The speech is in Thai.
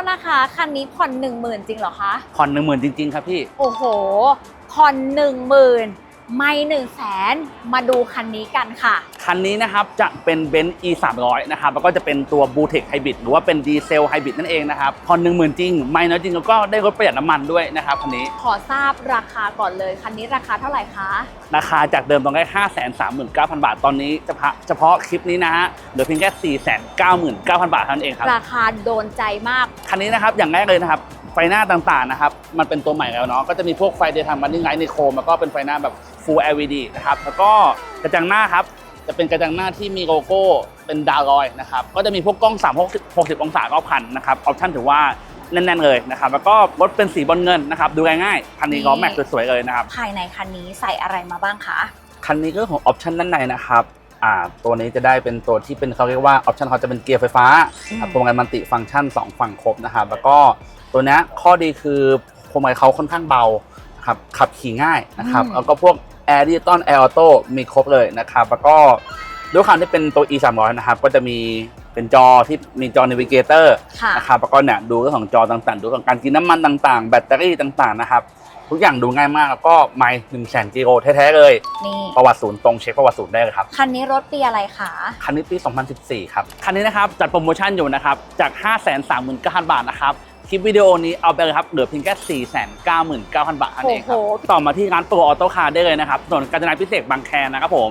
ษนะคะ คันนี้ผ่อน1 0,000จริงเหรอคะ ผ่อนหนึ่งหมื่นจริง ๆ ครับพี่ โอ้โห ผ่อน1 0,000ไม่ 1 0 0 0 0แสนมาดูคันนี้กันค่ะ คันนี้นะครับจะเป็นเบนซ์ e 3 0 0นะครับแล้วก็จะเป็นตัวบูเทคไฮบริดหรือว่าเป็นดีเซลไฮบริดนั่นเองนะครับผ่อนหนึ่งหมื่นจริง ไม่น้อยจริงแล้วก็ได้รถประหยัดน้ำมันด้วยนะครับคันนี้ขอทราบราคาก่อนเลย คันนี้ราคาเท่าไหร่คะราคาจากเดิมตอนแรก5 3 9 0 0 0 บาทตอนนี้เฉพาะเฉพาะคลิปนี้นะฮะเหลือเพียงแค่4 9 9 0 0 0 บาทเท่านั้นเองครับราคาโดนใจมากคันนี้นะครับอย่างแรกเลยนะครับ ไฟหน้าต่างๆนะครับ มันเป็นตัวใหม่แล้วเนาะ ก็จะมีพวกไฟเดย์ทำมันนิ่งไลท์ในโคมแล้วก็เป็นไฟหน้าแบบ Full LED นะครับ แล้วก็กระจังหน้าครับ จะเป็นกระจังหน้าที่มีโลโก้เป็นดาวลอยนะครับ ก็จะมีพวกกล้อง 360 60องศารอบคันนะครับ ออปชั่นถือว่าแน่นๆเลยนะครับ แล้วก็รถเป็นสีบอลเงินนะครับ ดูง่ายๆคันนี้ล้อแม็กซ์สวยๆเลยนะครับ ภายในคันนี้ใส่อะไรมาบ้างคะ คันนี้ก็ของออปชันด้านในนะครับ อ่าตัวนี้จะได้เป็นตัวที่เป็นเขาเรียกว่าออปชันเขาจะเป็นเกียร์ไฟฟ้าอืมครับพวงมาลัยมัลติฟังก์ชัน 2 ฝั่งครบนะครับแล้วก็ตัวเนี้ยข้อดีคือพวงมาลัยเขาค่อนข้างเบาครับขับขี่ง่ายนะครับแล้วก็พวกแอร์ดิจิตอลแอร์ออโต้มีครบเลยนะครับแล้วก็ด้วยความที่เป็นตัว e 3 0 0นะครับก็จะมีเป็นจอที่มีจอ Navigator ค่ะนะครับแล้วก็เนี่ยดูเรื่องของจอต่างๆ ดูเรื่องของการกินน้ำมันต่างๆ แบตเตอรี่ต่างๆนะครับ ทุกอย่างดูง่ายมากแล้วก็ไม่หนึ่งแสนกิโลแท้ๆเลย นี่ ประวัติศูนย์ตรงเช็คประวัติศูนย์ได้เลยครับ คันนี้รถปีอะไรคะ คันนี้ปี 2014 ครับ คันนี้นะครับจัดโปรโมชั่นอยู่นะครับ จาก 539,000 บาทนะครับ คลิปวิดีโอนี้เอาไปเลยครับ เหลือเพียงแค่ 499,000 บาทเท่านั้นเองครับ โอ้โห ต่อมาที่ร้านโปรออโต้คาร์ได้เลยนะครับถนนกาญจนาพิเศษกบางแคนะครับผม